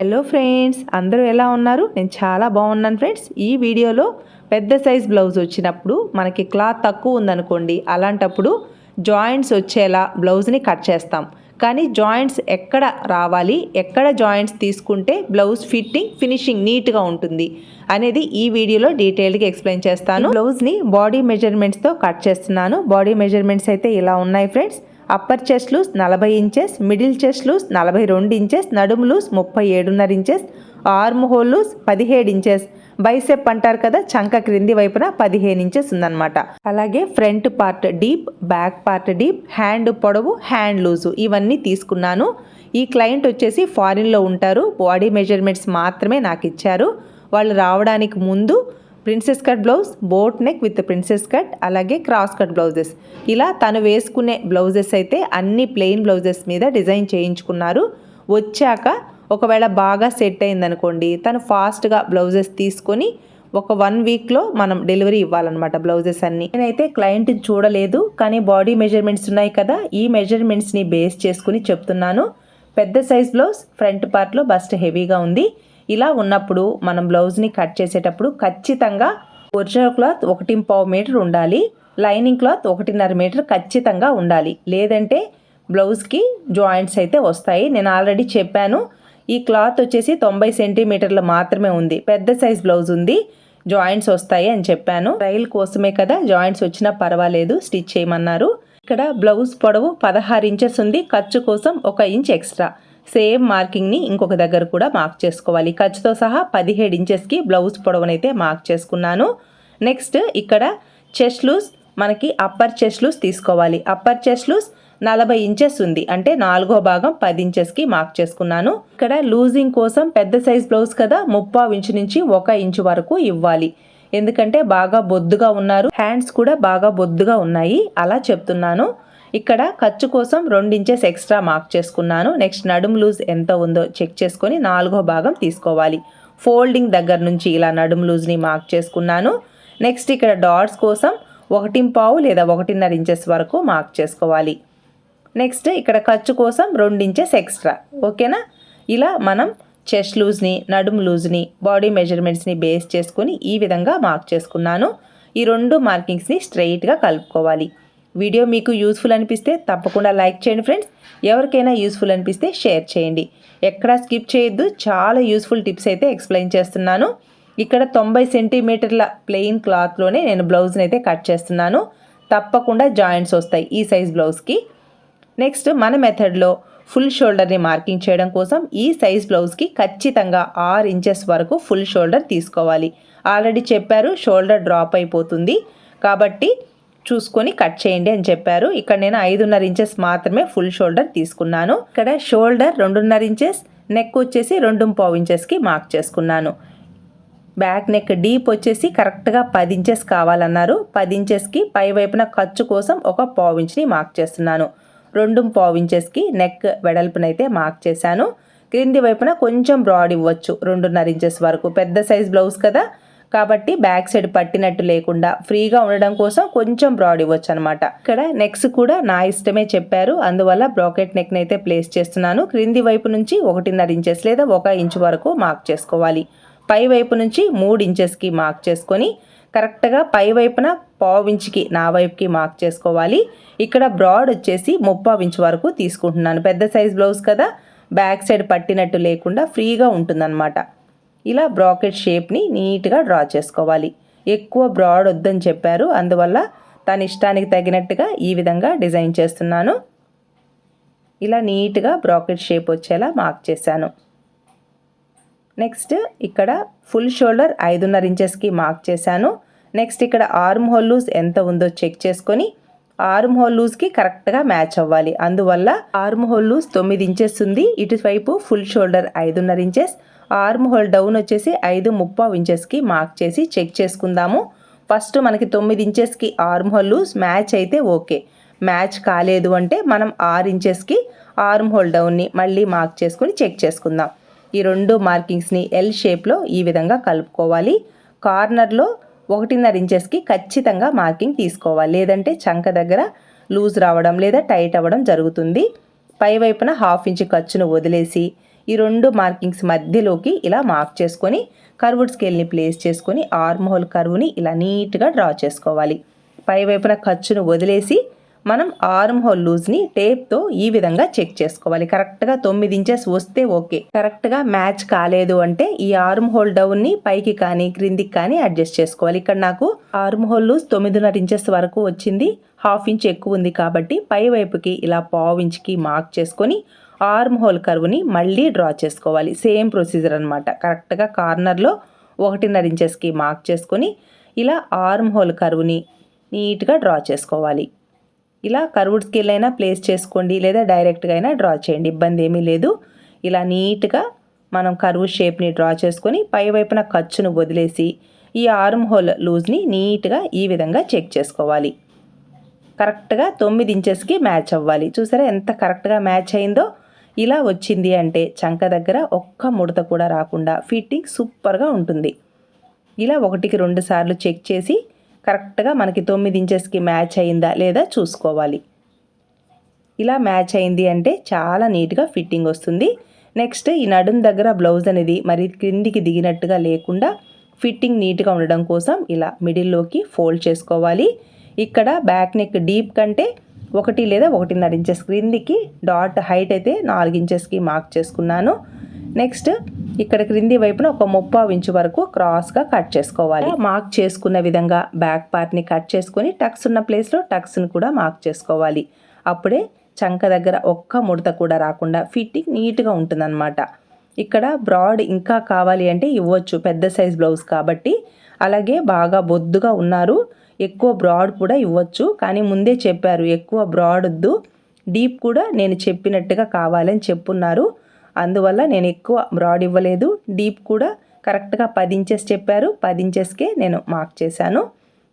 Hello friends అందరూ ఎలా ఉన్నారు? నేను చాలా బాగున్నాను ఫ్రెండ్స్ ఈ వీడియోలో పెద్ద సైజ్ బ్లౌజ్ వచ్చినప్పుడు మనకి క్లాత్ తక్కువ ఉందనుకోండి అలాంటప్పుడు జాయింట్స్ వచ్చేలా బ్లౌజ్ని కట్ చేస్తాం. కానీ జాయింట్స్ ఎక్కడ రావాలి ఎక్కడ జాయింట్స్ తీసుకుంటే బ్లౌజ్ ఫిట్టింగ్ ఫినిషింగ్ నీట్గా ఉంటుంది అనేది ఈ వీడియోలో డీటెయిల్గా ఎక్స్ప్లెయిన్ చేస్తాను. బ్లౌజ్ని బాడీ మెజర్మెంట్స్తో కట్ చేస్తున్నాను. బాడీ మెజర్మెంట్స్ అయితే ఇలా ఉన్నాయి ఫ్రెండ్స్ అప్పర్ చెస్ట్ లూస్ నలభై ఇంచెస్ మిడిల్ చెస్ట్ లూస్ నలభై రెండు ఇంచెస్ నడుము లూస్ ముప్పై ఏడున్నర ఇంచెస్ ఆర్మ్ హోల్ లూస్ పదిహేడు ఇంచెస్ బైసెప్ అంటారు కదా చంక క్రింది వైపున పదిహేను ఇంచెస్ ఉందన్నమాట. అలాగే front part deep back part deep hand పొడవు హ్యాండ్ లూజు ఇవన్నీ తీసుకున్నాను. ఈ క్లయింట్ వచ్చేసి ఫారిన్లో ఉంటారు. బాడీ మెజర్మెంట్స్ మాత్రమే నాకు ఇచ్చారు. వాళ్ళు రావడానికి ముందు princess cut blouse boat neck with princess cut అలాగే క్రాస్ కట్ బ్లౌజెస్. ఇలా తను వేసుకునే బ్లౌజెస్ అయితే అన్ని ప్లెయిన్ బ్లౌజెస్ మీద డిజైన్ చేయించుకున్నారు. వచ్చాక ఒకవేళ బాగా సెట్ అయిందనుకోండి తను ఫాస్ట్గా బ్లౌజెస్ తీసుకొని ఒక వన్ వీక్లో మనం డెలివరీ ఇవ్వాలన్నమాట బ్లౌజెస్ అన్నీ. నేనైతే క్లయింట్ చూడలేదు కానీ బాడీ మెజర్మెంట్స్ ఉన్నాయి కదా ఈ మెజర్మెంట్స్ని బేస్ చేసుకుని చెప్తున్నాను. పెద్ద సైజ్ బ్లౌజ్ ఫ్రంట్ పార్ట్లో బస్ట్ హెవీగా ఉంది. ఇలా ఉన్నప్పుడు మనం బ్లౌజ్ని కట్ చేసేటప్పుడు ఖచ్చితంగా ఒరిజినల్ క్లాత్ ఒకటి పావు మీటర్ ఉండాలి. లైనింగ్ క్లాత్ ఒకటిన్నర మీటర్ ఖచ్చితంగా ఉండాలి. లేదంటే బ్లౌజ్కి జాయింట్స్ అయితే వస్తాయి. నేను ఆల్రెడీ చెప్పాను ఈ క్లాత్ వచ్చేసి తొంభై సెంటీమీటర్లు మాత్రమే ఉంది. పెద్ద సైజ్ బ్లౌజ్ ఉంది జాయింట్స్ వస్తాయి అని చెప్పాను. రైల్ కోసమే కదా జాయింట్స్ వచ్చినా పర్వాలేదు స్టిచ్ చేయమన్నారు. ఇక్కడ బ్లౌజ్ పొడవు పదహారు ఇంచెస్ ఉంది ఖర్చు కోసం ఒక ఇంచ్ ఎక్స్ట్రా. సేమ్ మార్కింగ్ని ఇంకొక దగ్గర కూడా మార్క్ చేసుకోవాలి. ఖర్చుతో సహా పదిహేడు ఇంచెస్కి బ్లౌజ్ పొడవునైతే మార్క్ చేసుకున్నాను. నెక్స్ట్ ఇక్కడ చెస్ట్ లూస్ మనకి అప్పర్ చెస్ట్ లూస్ తీసుకోవాలి. అప్పర్ చెస్ట్ లూస్ నలభై ఇంచెస్ ఉంది. అంటే నాలుగో భాగం పది ఇంచెస్కి మార్క్ చేసుకున్నాను. ఇక్కడ లూజింగ్ కోసం పెద్ద సైజ్ బ్లౌజ్ కదా ముప్పావు ఇంచు నుంచి ఒక ఇంచు వరకు ఇవ్వాలి. ఎందుకంటే బాగా బొద్దుగా ఉన్నారు. హ్యాండ్స్ కూడా బాగా బొద్దుగా ఉన్నాయి. అలా చెప్తున్నాను. ఇక్కడ ఖర్చు కోసం రెండించెస్ ఎక్స్ట్రా మార్క్ చేసుకున్నాను. నెక్స్ట్ నడుం లూజ్ ఎంత ఉందో చెక్ చేసుకొని నాలుగో భాగం తీసుకోవాలి. ఫోల్డింగ్ దగ్గర నుంచి ఇలా నడుం లూజ్ని మార్క్ చేసుకున్నాను. నెక్స్ట్ ఇక్కడ డాట్స్ కోసం ఒకటి పావు లేదా ఒకటిన్నర ఇంచెస్ వరకు మార్క్ చేసుకోవాలి. నెక్స్ట్ ఇక్కడ ఖర్చు కోసం రెండు ఇంచెస్ ఎక్స్ట్రా. ఓకేనా? ఇలా మనం చెస్ట్ లూజ్ని నడుము లూజ్ని బాడీ మెజర్మెంట్స్ని బేస్ చేసుకొని ఈ విధంగా మార్క్ చేసుకున్నాను. ఈ రెండు మార్కింగ్స్ని స్ట్రైట్గా కలుపుకోవాలి. వీడియో మీకు యూస్ఫుల్ అనిపిస్తే తప్పకుండా లైక్ చేయండి ఫ్రెండ్స్. ఎవరికైనా యూస్ఫుల్ అనిపిస్తే షేర్ చేయండి. ఎక్కడా స్కిప్ చేయొద్దు. చాలా యూస్ఫుల్ టిప్స్ అయితే ఎక్స్ప్లెయిన్ చేస్తున్నాను. ఇక్కడ తొంభై సెంటీమీటర్ల ప్లెయిన్ క్లాత్లోనే నేను బ్లౌజ్ని అయితే కట్ చేస్తున్నాను. తప్పకుండా జాయింట్స్ వస్తాయి ఈ సైజ్ బ్లౌజ్కి నెక్స్ట్ మన మెథడ్లో ఫుల్ షోల్డర్ని మార్కింగ్ చేయడం కోసం ఈ సైజ్ బ్లౌజ్కి ఖచ్చితంగా ఆరు ఇంచెస్ వరకు ఫుల్ షోల్డర్ తీసుకోవాలి. ఆల్రెడీ చెప్పారు షోల్డర్ డ్రాప్ అయిపోతుంది. కాబట్టి చూసుకొని కట్ చేయండి అని చెప్పారు. ఇక్కడ నేను ఐదున్నర ఇంచెస్ మాత్రమే ఫుల్ షోల్డర్ తీసుకున్నాను. ఇక్కడ షోల్డర్ రెండున్నర ఇంచెస్ నెక్ వచ్చేసి రెండు పావు ఇంచెస్కి మార్క్ చేసుకున్నాను. బ్యాక్ నెక్ డీప్ వచ్చేసి కరెక్ట్గా పది ఇంచెస్ కావాలన్నారు. పది ఇంచెస్కి పై వైపున ఖర్చు కోసం ఒక పావు ఇంచ్ని మార్క్ చేస్తున్నాను. రెండు పావు ఇంచెస్కి నెక్ వెడల్పునైతే మార్క్ చేశాను. క్రింది వైపున కొంచెం బ్రాడ్ ఇవ్వచ్చు రెండున్నర ఇంచెస్ వరకు. పెద్ద సైజ్ బ్లౌజ్ కదా. కాబట్టి బ్యాక్ సైడ్ పట్టినట్టు లేకుండా ఫ్రీగా ఉండడం కోసం కొంచెం బ్రాడ్ ఇవ్వచ్చు అనమాట ఇక్కడ నెక్స్ కూడా నా ఇష్టమే చెప్పారు. అందువల్ల బ్రాకెట్ నెక్ అయితే ప్లేస్ చేస్తున్నాను. క్రింది వైపు నుంచి ఒకటిన్నర ఇంచెస్ లేదా ఒక ఇంచు వరకు మార్క్ చేసుకోవాలి. పై వైపు నుంచి మూడు ఇంచెస్కి మార్క్ చేసుకొని కరెక్ట్గా పై వైపున పావు ఇంచుకి నా వైపుకి మార్క్ చేసుకోవాలి. ఇక్కడ బ్రాడ్ వచ్చేసి ముప్పావు ఇంచు వరకు తీసుకుంటున్నాను. పెద్ద సైజ్ బ్లౌజ్ కదా. బ్యాక్ సైడ్ పట్టినట్టు లేకుండా ఫ్రీగా ఉంటుందన్నమాట. ఇలా బ్రాకెట్ షేప్ని నీట్గా డ్రా చేసుకోవాలి. ఎక్కువ బ్రాడ్ వద్దని చెప్పారు. అందువల్ల తన ఇష్టానికి తగినట్టుగా ఈ విధంగా డిజైన్ చేస్తున్నాను. ఇలా నీట్గా బ్రాకెట్ షేప్ వచ్చేలా మార్క్ చేశాను. నెక్స్ట్ ఇక్కడ ఫుల్ షోల్డర్ ఐదున్నర ఇంచెస్కి మార్క్ చేశాను. నెక్స్ట్ ఇక్కడ ఆర్మ్ హోల్ లూజ్ ఎంత ఉందో చెక్ చేసుకొని ఆర్మ్ హోల్ లూజ్కి కరెక్ట్గా మ్యాచ్ అవ్వాలి. అందువల్ల ఆర్మ్ హోల్ లూజ్ తొమ్మిది ఇంచెస్ ఉంది. ఇటువైపు ఫుల్ షోల్డర్ ఐదున్నర ఇంచెస్. ఆర్మ్ హోల్ డౌన్ వచ్చేసి ఐదు ముప్పావు ఇంచెస్కి మార్క్ చేసి చెక్ చేసుకుందాము. ఫస్ట్ మనకి తొమ్మిది ఇంచెస్కి ఆర్మ్ హోల్ లూజ్ మ్యాచ్ అయితే ఓకే. మ్యాచ్ కాలేదు అంటే మనం ఆరు ఇంచెస్కి ఆర్మ్ హోల్ డౌన్ని మళ్ళీ మార్క్ చేసుకుని చెక్ చేసుకుందాం. ఈ రెండు మార్కింగ్స్ని ఎల్ షేప్లో ఈ విధంగా కలుపుకోవాలి. కార్నర్లో ఒకటిన్నర ఇంచెస్కి ఖచ్చితంగా మార్కింగ్ తీసుకోవాలి. లేదంటే చంక దగ్గర లూజ్ రావడం లేదా టైట్ అవ్వడం జరుగుతుంది. పై వైపున హాఫ్ ఇంచ్ ఖర్చును వదిలేసి ఈ రెండు మార్కింగ్స్ మధ్యలోకి ఇలా మార్క్ చేసుకొని కర్వుడ్ స్కేల్ని ప్లేస్ చేసుకొని ఆర్మ్ హోల్ కర్వ్ని ఇలా నీట్గా డ్రా చేసుకోవాలి. పై వైపున ఖర్చును వదిలేసి మనం ఆర్మ్ హోల్ లూజ్ని టేప్తో ఈ విధంగా చెక్ చేసుకోవాలి. కరెక్ట్గా తొమ్మిది ఇంచెస్ వస్తే ఓకే. కరెక్ట్గా మ్యాచ్ కాలేదు అంటే ఈ ఆర్మ్ హోల్ డౌన్ని పైకి కానీ క్రిందికి కానీ అడ్జస్ట్ చేసుకోవాలి. ఇక్కడ నాకు ఆర్మ్ హోల్ లూజ్ తొమ్మిదిన్నర ఇంచెస్ వరకు వచ్చింది. హాఫ్ ఇంచ్ ఎక్కువ ఉంది కాబట్టి పై వైపుకి ఇలా పావు ఇంచ్కి మార్క్ చేసుకొని ఆర్మ్ హోల్ కర్వ్ని మళ్ళీ డ్రా చేసుకోవాలి. సేమ్ ప్రొసీజర్ అనమాట కరెక్ట్గా కార్నర్లో ఒకటిన్నర ఇంచెస్కి మార్క్ చేసుకొని ఇలా ఆర్మ్ హోల్ కర్వ్ని నీట్గా డ్రా చేసుకోవాలి. ఇలా కర్వ్డ్ స్కేల్ అయినా ప్లేస్ చేసుకోండి లేదా డైరెక్ట్గా అయినా డ్రా చేయండి. ఇబ్బంది ఏమీ లేదు. ఇలా నీట్గా మనం కర్వ్ షేప్ని డ్రా చేసుకొని పై వైపున ఖర్చును వదిలేసి ఈ ఆర్మ్ హోల్ లూజ్ని నీట్గా ఈ విధంగా చెక్ చేసుకోవాలి. కరెక్ట్గా తొమ్మిది ఇంచెస్కి మ్యాచ్ అవ్వాలి. చూసారా ఎంత కరెక్ట్గా మ్యాచ్ అయిందో? ఇలా వచ్చింది అంటే చంక దగ్గర ఒక్క ముడత కూడా రాకుండా ఫిట్టింగ్ సూపర్గా ఉంటుంది. ఇలా ఒకటికి రెండు సార్లు చెక్ చేసి కరెక్ట్గా మనకి తొమ్మిది ఇంచెస్కి మ్యాచ్ అయిందా లేదా చూసుకోవాలి. ఇలా మ్యాచ్ అయింది అంటే చాలా నీట్గా ఫిట్టింగ్ వస్తుంది. నెక్స్ట్ ఈ నడుం దగ్గర బ్లౌజ్ అనేది మరి క్రిందికి దిగినట్టుగా లేకుండా ఫిట్టింగ్ నీట్గా ఉండడం కోసం ఇలా మిడిల్లోకి ఫోల్డ్ చేసుకోవాలి. ఇక్కడ బ్యాక్ నెక్ డీప్ కంటే ఒకటి లేదా ఒకటిన్నర ఇంచెస్ క్రిందికి డాట్ హైట్ అయితే నాలుగు ఇంచెస్కి మార్క్ చేసుకున్నాను. నెక్స్ట్ ఇక్కడ క్రింది వైపున ఒక ముప్పావు ఇంచు వరకు క్రాస్గా కట్ చేసుకోవాలి. మార్క్ చేసుకున్న విధంగా బ్యాక్ పార్ట్ని కట్ చేసుకొని టక్స్ ఉన్న ప్లేస్లో టక్స్ని కూడా మార్క్ చేసుకోవాలి. అప్పుడే చంక దగ్గర ఒక్క ముడత కూడా రాకుండా ఫిట్టింగ్ నీట్గా ఉంటుందన్నమాట. ఇక్కడ బ్రాడ్ ఇంకా కావాలి అంటే ఇవ్వచ్చు పెద్ద సైజ్ బ్లౌజ్ కాబట్టి. అలాగే బాగా బొద్దుగా ఉన్నారు. ఎక్కువ బ్రాడ్ కూడా ఇవ్వచ్చు. కానీ ముందే చెప్పారు ఎక్కువ బ్రాడ్ వద్దు. డీప్ కూడా నేను చెప్పినట్టుగా కావాలని చెప్పున్నారు. అందువల్ల నేను ఎక్కువ బ్రాడ్ ఇవ్వలేదు. డీప్ కూడా కరెక్ట్గా పది ఇంచెస్ చెప్పారు. పది ఇంచెస్కే నేను మార్క్ చేశాను.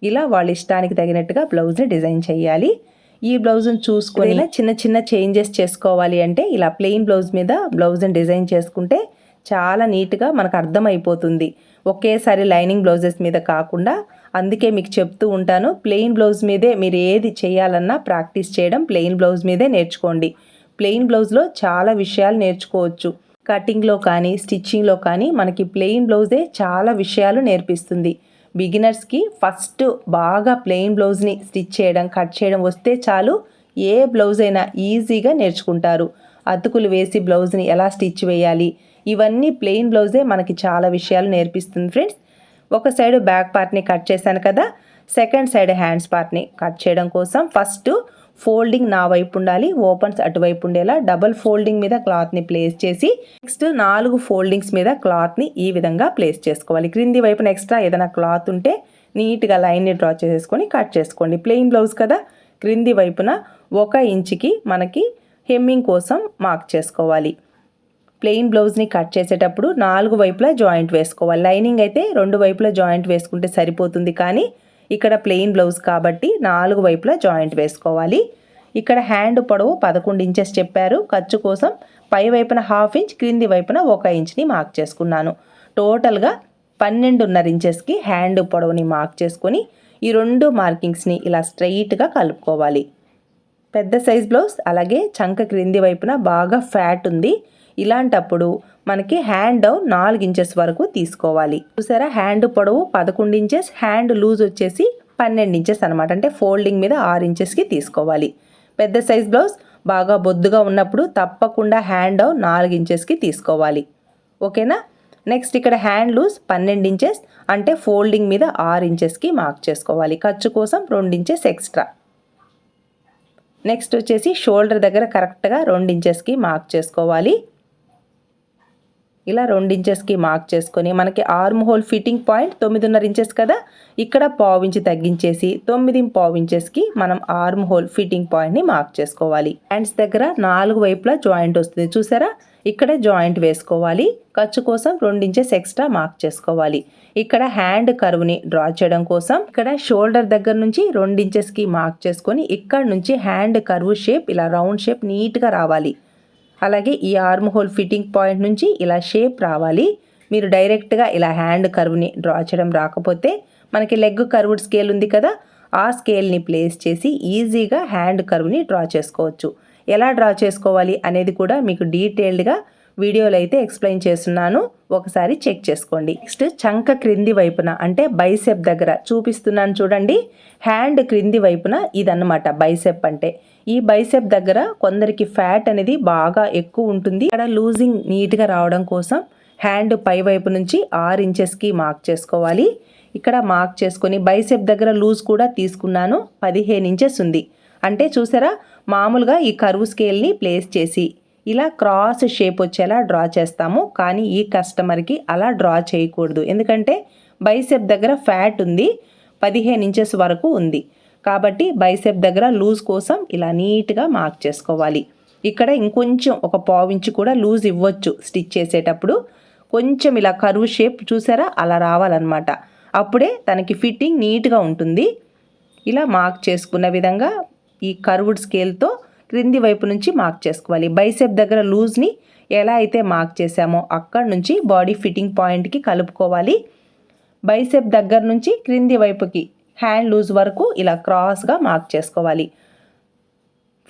ఇలా వాళ్ళ ఇష్టానికి తగినట్టుగా బ్లౌజ్ని డిజైన్ చేయాలి. ఈ బ్లౌజ్ని చూసుకొని చిన్న చిన్న చేంజెస్ చేసుకోవాలి అంటే ఇలా ప్లెయిన్ బ్లౌజ్ మీద బ్లౌజ్ని డిజైన్ చేసుకుంటే చాలా నీట్గా మనకు అర్థమైపోతుంది. ఒకేసారి లైనింగ్ బ్లౌజెస్ మీద కాకుండా అందుకే మీకు చెప్తూ ఉంటాను ప్లెయిన్ బ్లౌజ్ మీదే మీరు ఏది చేయాలన్నా ప్రాక్టీస్ చేయడం ప్లెయిన్ బ్లౌజ్ మీదే నేర్చుకోండి. ప్లెయిన్ బ్లౌజ్లో చాలా విషయాలు నేర్చుకోవచ్చు. కటింగ్లో కానీ స్టిచ్చింగ్లో కానీ మనకి ప్లెయిన్ బ్లౌజే చాలా విషయాలు నేర్పిస్తుంది. బిగినర్స్కి ఫస్ట్ బాగా ప్లెయిన్ బ్లౌజ్ని స్టిచ్ చేయడం కట్ చేయడం వస్తే చాలు ఏ బ్లౌజ్ అయినా ఈజీగా నేర్చుకుంటారు. అతుకులు వేసి బ్లౌజ్ని ఎలా స్టిచ్ వేయాలి? ఇవన్నీ ప్లెయిన్ బ్లౌజే మనకి చాలా విషయాలు నేర్పిస్తుంది ఫ్రెండ్స్ ఒక సైడ్ బ్యాక్ పార్ట్ని కట్ చేశాను కదా సెకండ్ సైడ్ హ్యాండ్స్ పార్ట్ని కట్ చేయడం కోసం ఫస్ట్ ఫోల్డింగ్ నా వైపు ఉండాలి ఓపెన్స్ అటువైపు ఉండేలా డబల్ ఫోల్డింగ్ మీద క్లాత్ని ప్లేస్ చేసి నెక్స్ట్ నాలుగు ఫోల్డింగ్స్ మీద క్లాత్ని ఈ విధంగా ప్లేస్ చేసుకోవాలి. క్రింది వైపున ఎక్స్ట్రా ఏదైనా క్లాత్ ఉంటే నీట్గా లైన్ని డ్రా చేసేసుకొని కట్ చేసుకోండి. ప్లెయిన్ బ్లౌజ్ కదా క్రింది వైపున ఒక ఇంచుకి మనకి హెమ్మింగ్ కోసం మార్క్ చేసుకోవాలి. ప్లెయిన్ బ్లౌజ్ని కట్ చేసేటప్పుడు నాలుగు వైపులా జాయింట్ వేసుకోవాలి. లైనింగ్ అయితే రెండు వైపులా జాయింట్ వేసుకుంటే సరిపోతుంది కానీ ఇక్కడ ప్లెయిన్ బ్లౌజ్ కాబట్టి నాలుగు వైపులా జాయింట్ వేసుకోవాలి. ఇక్కడ హ్యాండ్ పొడవు పదకొండు ఇంచెస్ చెప్పారు. ఖర్చు కోసం పై వైపున హాఫ్ ఇంచ్ క్రింది వైపున ఒక ఇంచ్ని మార్క్ చేసుకున్నాను. టోటల్గా పన్నెండున్నర ఇంచెస్కి హ్యాండ్ పొడవుని మార్క్ చేసుకొని ఈ రెండు మార్కింగ్స్ని ఇలా స్ట్రైట్గా కలుపుకోవాలి. పెద్ద సైజ్ బ్లౌజ్ అలాగే చంక క్రింది వైపున బాగా ఫ్యాట్ ఉంది. ఇలాంటప్పుడు మనకి హ్యాండ్ నాలుగు ఇంచెస్ వరకు తీసుకోవాలి. చూసారా? హ్యాండ్ పొడవు పదకొండు ఇంచెస్ హ్యాండ్ లూజ్ వచ్చేసి పన్నెండు ఇంచెస్ అనమాట అంటే ఫోల్డింగ్ మీద ఆరు ఇంచెస్కి తీసుకోవాలి. పెద్ద సైజ్ బ్లౌజ్ బాగా బొద్దుగా ఉన్నప్పుడు తప్పకుండా హ్యాండ్ నాలుగు ఇంచెస్కి తీసుకోవాలి. ఓకేనా? నెక్స్ట్ ఇక్కడ హ్యాండ్ లూజ్ పన్నెండు ఇంచెస్ అంటే ఫోల్డింగ్ మీద ఆరు ఇంచెస్కి మార్క్ చేసుకోవాలి. ఖర్చు కోసం రెండు ఇంచెస్ ఎక్స్ట్రా. నెక్స్ట్ వచ్చేసి షోల్డర్ దగ్గర కరెక్ట్గా రెండు ఇంచెస్కి మార్క్ చేసుకోవాలి. ఇలా రెండు ఇంచెస్కి మార్క్ చేసుకొని మనకి ఆర్మ్ హోల్ ఫిట్టింగ్ పాయింట్ తొమ్మిదిన్నర ఇంచెస్ కదా? ఇక్కడ పావు ఇంచు తగ్గించేసి తొమ్మిది పావు ఇంచెస్కి మనం ఆర్మ్ హోల్ ఫిట్టింగ్ పాయింట్ని మార్క్ చేసుకోవాలి. హ్యాండ్స్ దగ్గర నాలుగు వైపులా జాయింట్ వస్తుంది. చూసారా? ఇక్కడే జాయింట్ వేసుకోవాలి. ఖర్చు కోసం రెండు ఇంచెస్ ఎక్స్ట్రా మార్క్ చేసుకోవాలి. ఇక్కడ హ్యాండ్ కర్వ్ని డ్రా చేయడం కోసం ఇక్కడ షోల్డర్ దగ్గర నుంచి రెండు ఇంచెస్కి మార్క్ చేసుకొని ఇక్కడ నుంచి హ్యాండ్ కర్వ్ షేప్ ఇలా రౌండ్ షేప్ నీట్గా రావాలి. అలాగే ఈ ఆర్మ్ హోల్ ఫిట్టింగ్ పాయింట్ నుంచి ఇలా షేప్ రావాలి. మీరు డైరెక్ట్గా ఇలా హ్యాండ్ కర్వ్ని డ్రా చేయడం రాకపోతే మనకి లెగ్ కర్వ్డ్ స్కేల్ ఉంది కదా ఆ స్కేల్ని ప్లేస్ చేసి ఈజీగా హ్యాండ్ కర్వ్ని డ్రా చేసుకోవచ్చు. ఎలా డ్రా చేసుకోవాలి అనేది కూడా మీకు డీటెయిల్డ్గా వీడియోలో అయితే ఎక్స్ప్లెయిన్ చేస్తున్నాను. ఒకసారి చెక్ చేసుకోండి. నెక్స్ట్ చంక క్రింది వైపున అంటే బైసెప్ దగ్గర చూపిస్తున్నాను చూడండి. హ్యాండ్ క్రింది వైపున ఇదన్నమాట బైసెప్ అంటే. ఈ బైసెప్ దగ్గర కొందరికి ఫ్యాట్ అనేది బాగా ఎక్కువ ఉంటుంది. ఇక్కడ లూజింగ్ నీట్గా రావడం కోసం హ్యాండ్ పై వైపు నుంచి ఆరు ఇంచెస్కి మార్క్ చేసుకోవాలి. ఇక్కడ మార్క్ చేసుకొని బైసెప్ దగ్గర లూజ్ కూడా తీసుకున్నాను. పదిహేను ఇంచెస్ ఉంది. అంటే చూసారా మామూలుగా ఈ కరువు స్కేల్ని ప్లేస్ చేసి ఇలా క్రాస్ షేప్ వచ్చేలా డ్రా చేస్తాము. కానీ ఈ కస్టమర్కి అలా డ్రా చేయకూడదు. ఎందుకంటే బైసెప్ దగ్గర ఫ్యాట్ ఉంది పదిహేను ఇంచెస్ వరకు ఉంది. కాబట్టి బైసెప్ దగ్గర లూజ్ కోసం ఇలా నీట్గా మార్క్ చేసుకోవాలి. ఇక్కడ ఇంకొంచెం ఒక పావించి కూడా లూజ్ ఇవ్వచ్చు స్టిచ్ చేసేటప్పుడు. కొంచెం ఇలా కరువు షేప్ చూసారా? అలా రావాలన్నమాట. అప్పుడే తనకి ఫిట్టింగ్ నీట్గా ఉంటుంది. ఇలా మార్క్ చేసుకున్న విధంగా ఈ కర్వ్డ్ స్కేల్తో క్రింది వైపు నుంచి మార్క్ చేసుకోవాలి. బైసెప్ దగ్గర లూజ్ని ఎలా అయితే మార్క్ చేసామో అక్కడ నుంచి బాడీ ఫిట్టింగ్ పాయింట్కి కలుపుకోవాలి. బైసెప్ దగ్గర నుంచి క్రింది వైపుకి హ్యాండ్ లూజ్ వరకు ఇలా క్రాస్గా మార్క్ చేసుకోవాలి.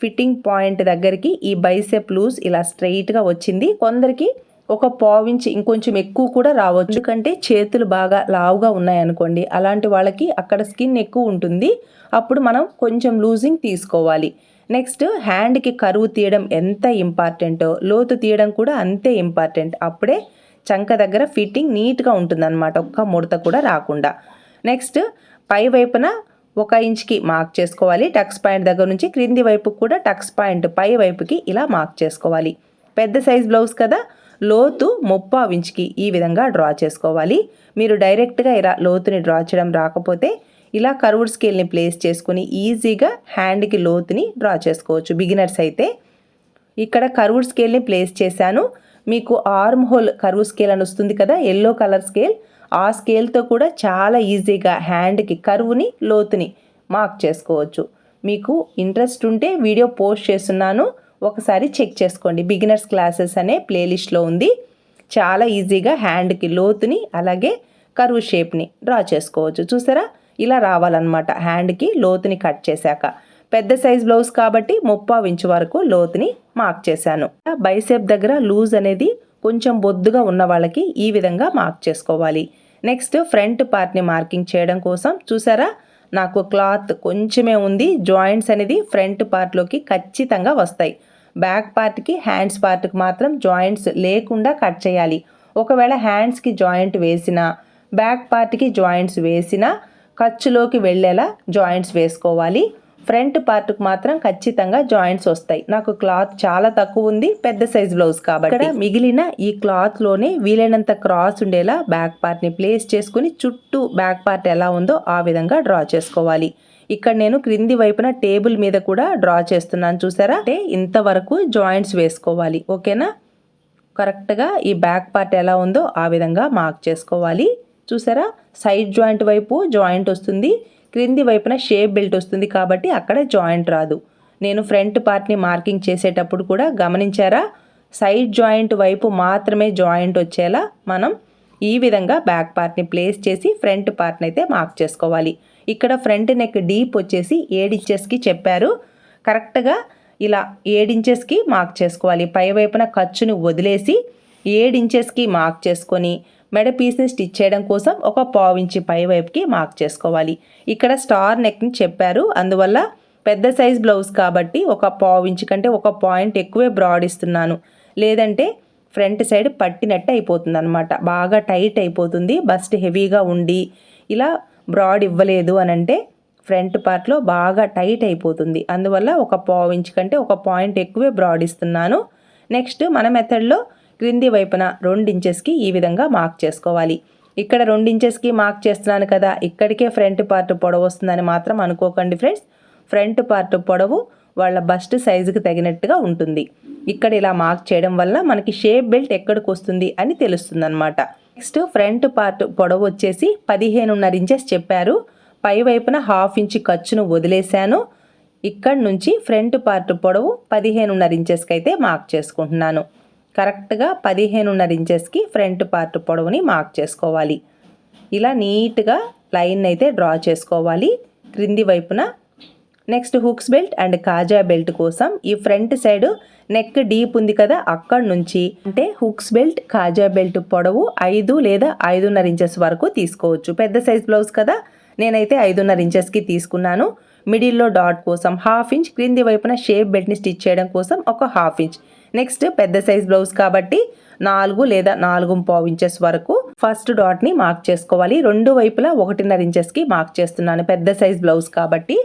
ఫిట్టింగ్ పాయింట్ దగ్గరికి ఈ బైసెప్ లూజ్ ఇలా స్ట్రైట్గా వచ్చింది. కొందరికి ఒక పావించి ఇంకొంచెం ఎక్కువ కూడా రావచ్చు. ఎందుకంటే చేతులు బాగా లావుగా ఉన్నాయనుకోండి అలాంటి వాళ్ళకి అక్కడ స్కిన్ ఎక్కువ ఉంటుంది. అప్పుడు మనం కొంచెం లూజింగ్ తీసుకోవాలి. నెక్స్ట్ హ్యాండ్కి కరువు తీయడం ఎంత ఇంపార్టెంటో లోతు తీయడం కూడా అంతే ఇంపార్టెంట్. అప్పుడే చంక దగ్గర ఫిట్టింగ్ నీట్గా ఉంటుందన్నమాట. ఒక్క ముడత కూడా రాకుండా. నెక్స్ట్ పై వైపున ఒక ఇంచ్కి మార్క్ చేసుకోవాలి. టక్స్ పాయింట్ దగ్గర నుంచి క్రింది వైపు కూడా టక్స్ పాయింట్ పై వైపుకి ఇలా మార్క్ చేసుకోవాలి. పెద్ద సైజ్ బ్లౌజ్ కదా? లోతు ముప్పావు ఇంచుకి ఈ విధంగా డ్రా చేసుకోవాలి. మీరు డైరెక్ట్గా ఇలా లోతుని డ్రా చేయడం రాకపోతే ఇలా కర్వ్డ్ స్కేల్ని ప్లేస్ చేసుకుని ఈజీగా హ్యాండ్కి లోతుని డ్రా చేసుకోవచ్చు. బిగినర్స్ అయితే ఇక్కడ కర్వ్డ్ స్కేల్ని ప్లేస్ చేశాను. మీకు ఆర్మ్ హోల్ కర్వ్ స్కేల్ అని వస్తుంది కదా? Yellow colour scale. ఆ స్కేల్తో కూడా చాలా ఈజీగా హ్యాండ్కి కరువుని లోతుని మార్క్ చేసుకోవచ్చు. మీకు ఇంట్రెస్ట్ ఉంటే వీడియో పోస్ట్ చేస్తున్నాను. ఒకసారి చెక్ చేసుకోండి. బిగినర్స్ క్లాసెస్ అనే ప్లేలిస్ట్లో ఉంది. చాలా ఈజీగా హ్యాండ్కి లోతుని అలాగే కరువు షేప్ని డ్రా చేసుకోవచ్చు. చూసారా? ఇలా రావాలన్నమాట. హ్యాండ్కి లోతుని కట్ చేశాక. పెద్ద సైజ్ బ్లౌజ్ కాబట్టి ముప్పావు ఇంచు వరకు లోతుని మార్క్ చేశాను. బైసెప్ దగ్గర లూజ్ అనేది కొంచెం బొద్దుగా ఉన్న వాళ్ళకి ఈ విధంగా మార్క్ చేసుకోవాలి. నెక్స్ట్ ఫ్రంట్ పార్ట్ని మార్కింగ్ చేయడం కోసం చూసారా? నాకు క్లాత్ కొంచెమే ఉంది. జాయింట్స్ అనేది ఫ్రంట్ పార్ట్లోకి ఖచ్చితంగా వస్తాయి. బ్యాక్ పార్ట్కి హ్యాండ్స్ పార్ట్కి మాత్రం జాయింట్స్ లేకుండా కట్ చేయాలి. ఒకవేళ హ్యాండ్స్కి జాయింట్ వేసినా బ్యాక్ పార్ట్కి జాయింట్స్ వేసినా ఖర్చులోకి వెళ్ళేలా జాయింట్స్ వేసుకోవాలి. ఫ్రంట్ పార్ట్కి మాత్రం ఖచ్చితంగా జాయింట్స్ వస్తాయి. నాకు క్లాత్ చాలా తక్కువ ఉంది పెద్ద సైజ్ బ్లౌజ్ కాబట్టి. మిగిలిన ఈ క్లాత్లోనే వీలైనంత క్రాస్ ఉండేలా బ్యాక్ పార్ట్ని ప్లేస్ చేసుకుని చుట్టూ బ్యాక్ పార్ట్ ఎలా ఉందో ఆ విధంగా డ్రా చేసుకోవాలి. ఇక్కడ నేను క్రింది వైపున టేబుల్ మీద కూడా డ్రా చేస్తున్నాను చూసారా? అంటే ఇంతవరకు జాయింట్స్ వేసుకోవాలి ఓకేనా? కరెక్ట్గా ఈ బ్యాక్ పార్ట్ ఎలా ఉందో ఆ విధంగా మార్క్ చేసుకోవాలి. చూసారా? సైడ్ జాయింట్ వైపు జాయింట్ వస్తుంది. క్రింది వైపున షేప్ బెల్ట్ వస్తుంది కాబట్టి అక్కడ జాయింట్ రాదు. నేను ఫ్రంట్ పార్ట్ని మార్కింగ్ చేసేటప్పుడు కూడా గమనించారా? సైడ్ జాయింట్ వైపు మాత్రమే జాయింట్ వచ్చేలా మనం ఈ విధంగా బ్యాక్ పార్ట్ని ప్లేస్ చేసి ఫ్రంట్ పార్ట్ని అయితే మార్క్ చేసుకోవాలి. ఇక్కడ ఫ్రంట్ నెక్ డీప్ వచ్చేసి ఏడించెస్కి చెప్పారు. కరెక్ట్గా ఇలా ఏడించెస్కి మార్క్ చేసుకోవాలి. పై వైపున ఖర్చుని వదిలేసి ఏడించెస్కి మార్క్ చేసుకొని మెడ పీస్ని స్టిచ్ చేయడం కోసం ఒక పావించి పై వైపుకి మార్క్ చేసుకోవాలి. ఇక్కడ స్టార్ నెక్ని చెప్పారు. అందువల్ల పెద్ద సైజ్ బ్లౌజ్ కాబట్టి ఒక పావించి కంటే ఒక పాయింట్ ఎక్కువే బ్రాడ్ ఇస్తున్నాను. లేదంటే ఫ్రంట్ సైడ్ పట్టినట్టు అయిపోతుంది అనమాట బాగా టైట్ అయిపోతుంది. బస్ట్ హెవీగా ఉండి ఇలా బ్రాడ్ ఇవ్వలేదు అని అంటే ఫ్రంట్ పార్ట్లో బాగా టైట్ అయిపోతుంది. అందువల్ల ఒక పావు ఇంచ్ కంటే ఒక పాయింట్ ఎక్కువే బ్రాడ్ ఇస్తున్నాను. నెక్స్ట్ మన మెథడ్లో క్రింది వైపున రెండు ఇంచెస్కి ఈ విధంగా మార్క్ చేసుకోవాలి. ఇక్కడ రెండు ఇంచెస్కి మార్క్ చేస్తున్నాను కదా ఇక్కడికే ఫ్రంట్ పార్ట్ పొడవు వస్తుందని మాత్రం అనుకోకండి ఫ్రెండ్స్ ఫ్రంట్ పార్ట్ పొడవు వాళ్ళ బస్ట్ సైజుకి తగినట్టుగా ఉంటుంది. ఇక్కడ ఇలా మార్క్ చేయడం వల్ల మనకి షేప్ బెల్ట్ ఎక్కడికి వస్తుంది అని తెలుస్తుంది అనమాట నెక్స్ట్ ఫ్రంట్ పార్ట్ పొడవు వచ్చేసి పదిహేనున్నర ఇంచెస్ చెప్పారు. పై వైపున హాఫ్ ఇంచ్ ఖర్చును వదిలేశాను. ఇక్కడ నుంచి ఫ్రంట్ పార్ట్ పొడవు పదిహేనున్నర ఇంచెస్కి అయితే మార్క్ చేసుకుంటున్నాను. కరెక్ట్గా పదిహేనున్నర ఇంచెస్కి ఫ్రంట్ పార్ట్ పొడవుని మార్క్ చేసుకోవాలి. ఇలా నీట్గా లైన్ అయితే డ్రా చేసుకోవాలి. క్రింది వైపున నెక్స్ట్ హుక్స్ బెల్ట్ అండ్ కాజా బెల్ట్ కోసం ఈ ఫ్రంట్ సైడ్ నెక్ డీప్ ఉంది కదా అక్కడ నుంచి అంటే హుక్స్ బెల్ట్ కాజా బెల్ట్ పొడవు ఐదు లేదా ఐదున్నర ఇంచెస్ వరకు తీసుకోవచ్చు. పెద్ద సైజ్ బ్లౌజ్ కదా నేనైతే ఐదున్నర ఇంచెస్కి తీసుకున్నాను. మిడిల్లో డాట్ కోసం హాఫ్ ఇంచ్ క్రింది వైపున షేప్ బెల్ట్ని స్టిచ్ చేయడం కోసం ఒక హాఫ్ ఇంచ్. నెక్స్ట్ పెద్ద సైజ్ బ్లౌజ్ కాబట్టి నాలుగు లేదా నాలుగు పావు ఇంచెస్ వరకు ఫస్ట్ డాట్ని మార్క్ చేసుకోవాలి. రెండు వైపులా ఒకటిన్నర ఇంచెస్కి మార్క్ చేస్తున్నాను. పెద్ద సైజ్ బ్లౌజ్ కాబట్టి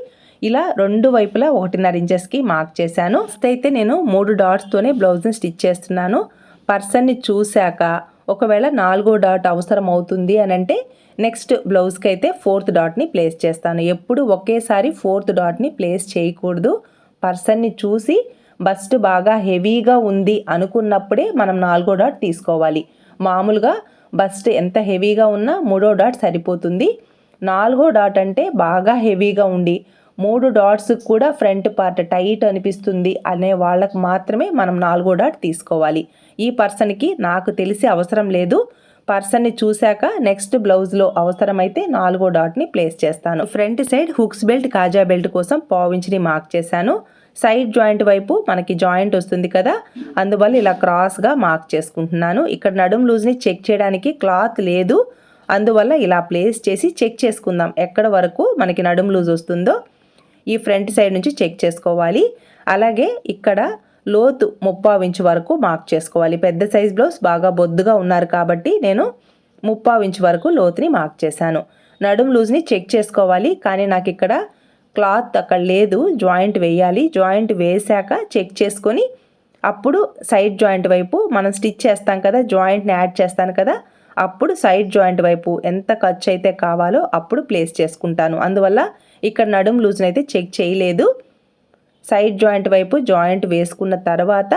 ఇలా రెండు వైపులా ఒకటిన్నర ఇంచెస్కి మార్క్ చేశాను. ఫస్ట్ అయితే నేను మూడు డాట్స్తోనే బ్లౌజ్ని స్టిచ్ చేస్తున్నాను. పర్సన్ని చూశాక ఒకవేళ నాలుగో డాట్ అవసరం అవుతుంది అని అంటే నెక్స్ట్ బ్లౌజ్కి అయితే ఫోర్త్ డాట్ని ప్లేస్ చేస్తాను. ఎప్పుడు ఒకేసారి ఫోర్త్ డాట్ని ప్లేస్ చేయకూడదు. పర్సన్ని చూసి బస్ట్ బాగా హెవీగా ఉంది అనుకున్నప్పుడే మనం నాలుగో డాట్ తీసుకోవాలి. మామూలుగా బస్ట్ ఎంత హెవీగా ఉన్నా మూడో డాట్ సరిపోతుంది. నాలుగో డాట్ అంటే బాగా హెవీగా ఉండి మూడు డాట్స్ కూడా ఫ్రంట్ పార్ట్ టైట్ అనిపిస్తుంది అనే వాళ్ళకు మాత్రమే మనం నాలుగో డాట్ తీసుకోవాలి. ఈ పర్సన్కి నాకు తెలిసి అవసరం లేదు. పర్సన్ని చూశాక నెక్స్ట్ బ్లౌజ్లో అవసరమైతే నాలుగో డాట్ని ప్లేస్ చేస్తాను. ఫ్రంట్ సైడ్ హుక్స్ బెల్ట్ కాజా బెల్ట్ కోసం పావించిని మార్క్ చేశాను. సైడ్ జాయింట్ వైపు మనకి జాయింట్ వస్తుంది కదా. అందువల్ల ఇలా క్రాస్గా మార్క్ చేసుకుంటున్నాను. ఇక్కడ నడుం లూజ్ని చెక్ చేయడానికి క్లాత్ లేదు. అందువల్ల ఇలా ప్లేస్ చేసి చెక్ చేసుకుందాం. ఎక్కడ వరకు మనకి నడుం లూజ్ వస్తుందో ఈ ఫ్రంట్ సైడ్ నుంచి చెక్ చేసుకోవాలి. అలాగే ఇక్కడ లోతు ముప్పావు ఇంచు వరకు మార్క్ చేసుకోవాలి. పెద్ద సైజ్ బ్లౌజ్ బాగా బొద్దుగా ఉన్నారు కాబట్టి నేను ముప్పావు ఇంచు వరకు లోతుని మార్క్ చేశాను. నడుం లూజ్ని చెక్ చేసుకోవాలి. కానీ నాకు ఇక్కడ క్లాత్ అక్కడ లేదు జాయింట్ వేయాలి. జాయింట్ వేసాక చెక్ చేసుకొని అప్పుడు సైడ్ జాయింట్ వైపు మనం స్టిచ్ చేస్తాం కదా జాయింట్ని యాడ్ చేస్తాను కదా అప్పుడు సైడ్ జాయింట్ వైపు ఎంత ఖర్చు అయితే కావాలో అప్పుడు ప్లేస్ చేసుకుంటాను. అందువల్ల ఇక్కడ నడుం లూజ్ని అయితే చెక్ చేయలేదు. సైడ్ జాయింట్ వైపు జాయింట్ వేసుకున్న తర్వాత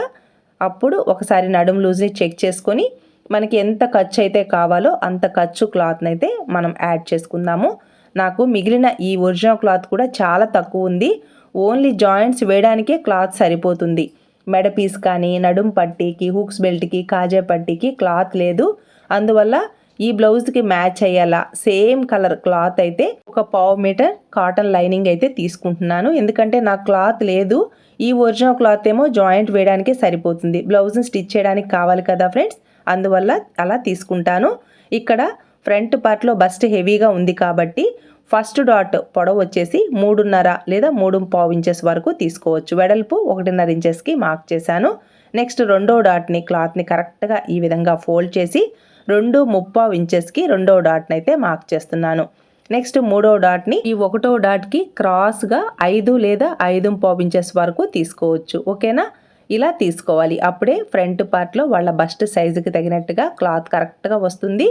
అప్పుడు ఒకసారి నడుం లూజ్ని చెక్ చేసుకొని మనకి ఎంత ఖర్చు అయితే కావాలో అంత ఖర్చు క్లాత్ని అయితే మనం యాడ్ చేసుకుందాము. నాకు మిగిలిన ఈ ఒరిజినల్ క్లాత్ కూడా చాలా తక్కువ ఉంది. ఓన్లీ జాయింట్స్ వేయడానికే క్లాత్ సరిపోతుంది. మెడ పీస్ కానీ నడుం పట్టీకి హుక్స్ బెల్ట్కి కాజా పట్టీకి క్లాత్ లేదు. అందువల్ల ఈ బ్లౌజ్కి మ్యాచ్ అయ్యేలా సేమ్ కలర్ క్లాత్ అయితే ఒక పావు మీటర్ కాటన్ లైనింగ్ అయితే తీసుకుంటున్నాను. ఎందుకంటే నాకు క్లాత్ లేదు. ఈ ఒరిజినల్ క్లాత్ ఏమో జాయింట్ వేయడానికి సరిపోతుంది. బ్లౌజ్ని స్టిచ్ చేయడానికి కావాలి కదా ఫ్రెండ్స్? అందువల్ల అలా తీసుకుంటాను. ఇక్కడ ఫ్రంట్ పార్ట్లో బస్ట్ హెవీగా ఉంది కాబట్టి ఫస్ట్ డాట్ పొడవు వచ్చేసి మూడున్నర లేదా మూడు పావు ఇంచెస్ వరకు తీసుకోవచ్చు. వెడల్పు ఒకటిన్నర ఇంచెస్కి మార్క్ చేశాను. నెక్స్ట్ రెండో డాట్ని క్లాత్ని కరెక్ట్గా ఈ విధంగా ఫోల్డ్ చేసి రెండు ముప్పావు ఇంచెస్కి రెండో డాట్ని అయితే మార్క్ చేస్తున్నాను. నెక్స్ట్ మూడో డాట్ని ఈ ఒకటో డాట్కి క్రాస్గా ఐదు లేదా ఐదు పావు ఇంచెస్ వరకు తీసుకోవచ్చు. ఓకేనా? ఇలా తీసుకోవాలి. అప్పుడే ఫ్రంట్ పార్ట్లో వాళ్ళ బస్ట్ సైజుకి తగినట్టుగా క్లాత్ కరెక్ట్గా వస్తుంది.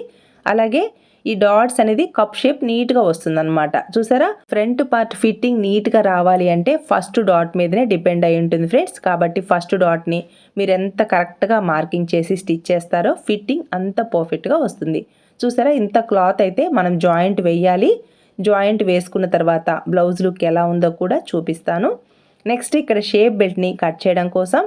అలాగే ఈ డాట్స్ అనేది కప్ షేప్ నీట్గా వస్తుందన్నమాట. చూసారా? ఫ్రంట్ పార్ట్ ఫిట్టింగ్ నీట్గా రావాలి అంటే ఫస్ట్ డాట్ మీదనే డిపెండ్ అయి ఉంటుంది ఫ్రెండ్స్. కాబట్టి ఫస్ట్ డాట్ని మీరు ఎంత కరెక్ట్గా మార్కింగ్ చేసి స్టిచ్ చేస్తారో ఫిట్టింగ్ అంత పర్ఫెక్ట్గా వస్తుంది. చూసారా? ఇంత క్లాత్ అయితే మనం జాయింట్ వేయాలి. జాయింట్ వేసుకున్న తర్వాత బ్లౌజ్ లుక్ ఎలా ఉందో కూడా చూపిస్తాను. నెక్స్ట్ ఇక్కడ షేప్ బెల్ట్ని కట్ చేయడం కోసం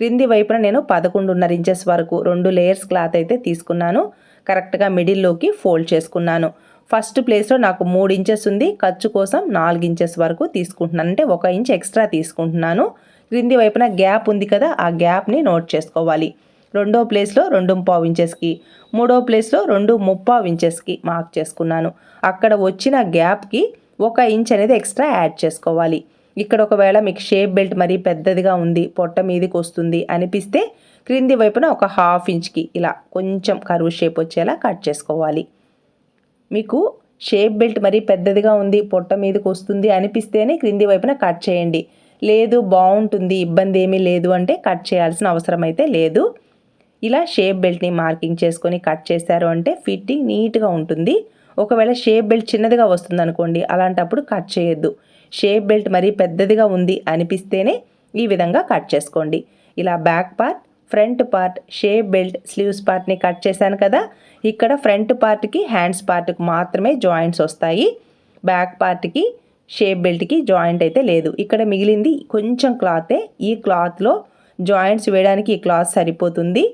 క్రింది వైపున నేను పదకొండున్నర ఇంచెస్ వరకు రెండు లేయర్స్ క్లాత్ అయితే తీసుకున్నాను. కరెక్ట్గా మిడిల్లోకి ఫోల్డ్ చేసుకున్నాను. ఫస్ట్ ప్లేస్లో నాకు మూడు ఇంచెస్ ఉంది. ఖర్చు కోసం నాలుగు ఇంచెస్ వరకు తీసుకుంటున్నాను. అంటే ఒక ఇంచ్ ఎక్స్ట్రా తీసుకుంటున్నాను. క్రింది వైపున గ్యాప్ ఉంది కదా ఆ గ్యాప్ని నోట్ చేసుకోవాలి. రెండో ప్లేస్లో రెండు పావు ఇంచెస్కి మూడో ప్లేస్లో రెండు ముప్పావు ఇంచెస్కి మార్క్ చేసుకున్నాను. అక్కడ వచ్చిన గ్యాప్కి ఒక ఇంచ్ అనేది ఎక్స్ట్రా యాడ్ చేసుకోవాలి. ఇక్కడ ఒకవేళ మీకు షేప్ బెల్ట్ మరీ పెద్దదిగా ఉంది పొట్ట మీదకి వస్తుంది అనిపిస్తే క్రింది వైపున ఒక హాఫ్ ఇంచ్కి ఇలా కొంచెం కరువు షేప్ వచ్చేలా కట్ చేసుకోవాలి. మీకు షేప్ బెల్ట్ మరీ పెద్దదిగా ఉంది పొట్ట మీదకి వస్తుంది అనిపిస్తేనే క్రింది వైపున కట్ చేయండి. లేదు బాగుంటుంది ఇబ్బంది ఏమీ లేదు అంటే కట్ చేయాల్సిన అవసరం అయితే లేదు. ఇలా షేప్ బెల్ట్ని మార్కింగ్ చేసుకొని కట్ చేశారు అంటే ఫిట్టింగ్ నీట్గా ఉంటుంది. ఒకవేళ షేప్ బెల్ట్ చిన్నదిగా వస్తుంది అనుకోండి అలాంటప్పుడు కట్ చేయొద్దు. షేప్ బెల్ట్ మరీ పెద్దదిగా ఉంది అనిపిస్తేనే ఈ విధంగా కట్ చేసుకోండి. ఇలా back part front part shape belt sleeves పార్ట్ని కట్ చేశాను కదా. ఇక్కడ ఫ్రంట్ పార్ట్కి హ్యాండ్స్ పార్ట్కి మాత్రమే జాయింట్స్ వస్తాయి. బ్యాక్ పార్ట్కి షేప్ బెల్ట్కి జాయింట్ అయితే లేదు. ఇక్కడ మిగిలింది కొంచెం క్లాతే. ఈ క్లాత్లో జాయింట్స్ వేయడానికి ఈ క్లాత్ సరిపోతుంది.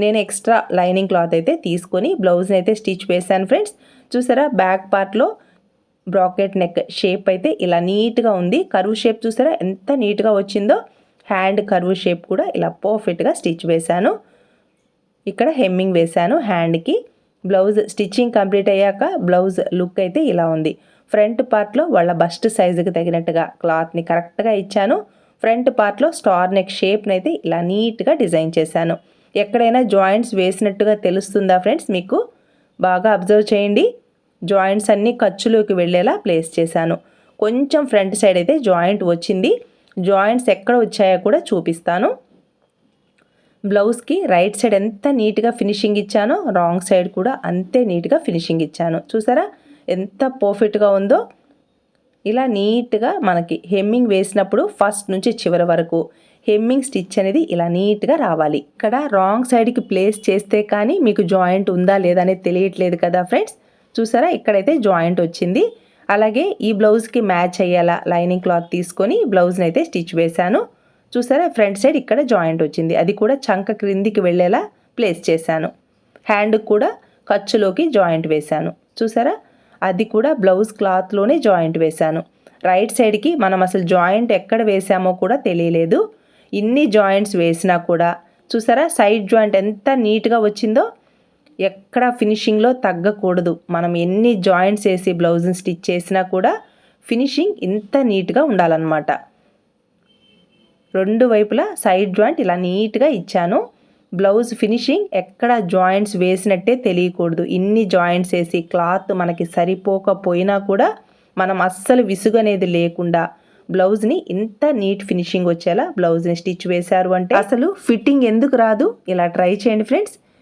నేను ఎక్స్ట్రా లైనింగ్ క్లాత్ అయితే తీసుకొని బ్లౌజ్ని అయితే స్టిచ్ వేసాను ఫ్రెండ్స్. చూసారా? బ్యాక్ పార్ట్లో బ్రాకెట్ నెక్ షేప్ అయితే ఇలా నీట్గా ఉంది. కరువు షేప్ చూసారా? ఎంత నీట్గా వచ్చిందో. హ్యాండ్ కర్వ్ షేప్ కూడా ఇలా పర్ఫెక్ట్గా స్టిచ్ వేశాను. ఇక్కడ హెమ్మింగ్ వేశాను హ్యాండ్కి. బ్లౌజ్ స్టిచ్చింగ్ కంప్లీట్ అయ్యాక బ్లౌజ్ లుక్ అయితే ఇలా ఉంది. ఫ్రంట్ పార్ట్లో వాళ్ళ బస్ట్ సైజుకి తగినట్టుగా క్లాత్ని కరెక్ట్గా ఇచ్చాను. ఫ్రంట్ పార్ట్లో స్టార్ నెక్ షేప్ని అయితే ఇలా నీట్గా డిజైన్ చేశాను. ఎక్కడైనా జాయింట్స్ వేసినట్టుగా తెలుస్తుందా ఫ్రెండ్స్ మీకు? బాగా అబ్జర్వ్ చేయండి. జాయింట్స్ అన్నీ ఖర్చులోకి వెళ్ళేలా ప్లేస్ చేశాను. కొంచెం ఫ్రంట్ సైడ్ అయితే జాయింట్ వచ్చింది. జాయింట్స్ ఎక్కడ వచ్చాయో కూడా చూపిస్తాను. బ్లౌజ్కి రైట్ సైడ్ ఎంత నీట్గా ఫినిషింగ్ ఇచ్చానో రాంగ్ సైడ్ కూడా అంతే నీట్గా ఫినిషింగ్ ఇచ్చాను. చూసారా? ఎంత పర్ఫెక్ట్గా ఉందో. ఇలా నీట్గా మనకి హెమ్మింగ్ వేసినప్పుడు ఫస్ట్ నుంచి చివరి వరకు హెమ్మింగ్ స్టిచ్ అనేది ఇలా నీట్గా రావాలి. ఇక్కడ రాంగ్ సైడ్కి ప్లేస్ చేస్తే కానీ మీకు జాయింట్ ఉందా లేదా అనేది తెలియట్లేదు కదా ఫ్రెండ్స్. చూసారా? ఇక్కడైతే జాయింట్ వచ్చింది. అలాగే ఈ బ్లౌజ్కి మ్యాచ్ అయ్యేలా లైనింగ్ క్లాత్ తీసుకొని బ్లౌజ్ని అయితే స్టిచ్ వేశాను. చూసారా? ఫ్రంట్ సైడ్ ఇక్కడ జాయింట్ వచ్చింది. అది కూడా చంక క్రిందికి వెళ్ళేలా ప్లేస్ చేశాను. హ్యాండ్కి కూడా ఖర్చులోకి జాయింట్ వేశాను. చూసారా? అది కూడా బ్లౌజ్ క్లాత్లోనే జాయింట్ వేశాను. రైట్ సైడ్కి మనం అసలు జాయింట్ ఎక్కడ వేసామో కూడా తెలియలేదు. ఇన్ని జాయింట్స్ వేసినా కూడా చూసారా? సైడ్ జాయింట్ ఎంత నీట్గా వచ్చిందో ఎక్కడ ఫినిషింగ్లో తగ్గకూడదు. మనం ఎన్ని జాయింట్స్ వేసి బ్లౌజ్ని స్టిచ్ చేసినా కూడా ఫినిషింగ్ ఇంత నీట్గా ఉండాలన్నమాట. రెండు వైపులా సైడ్ జాయింట్ ఇలా నీట్గా ఇచ్చాను. బ్లౌజ్ ఫినిషింగ్ ఎక్కడ జాయింట్స్ వేసినట్టే తెలియకూడదు. ఇన్ని జాయింట్స్ వేసి క్లాత్ మనకి సరిపోకపోయినా కూడా మనం అస్సలు విసుగు అనేది లేకుండా బ్లౌజ్ని ఇంత నీట్ ఫినిషింగ్ వచ్చేలా బ్లౌజ్ని స్టిచ్ వేశారు అంటే అసలు ఫిట్టింగ్ ఎందుకు రాదు? ఇలా ట్రై చేయండి ఫ్రెండ్స్.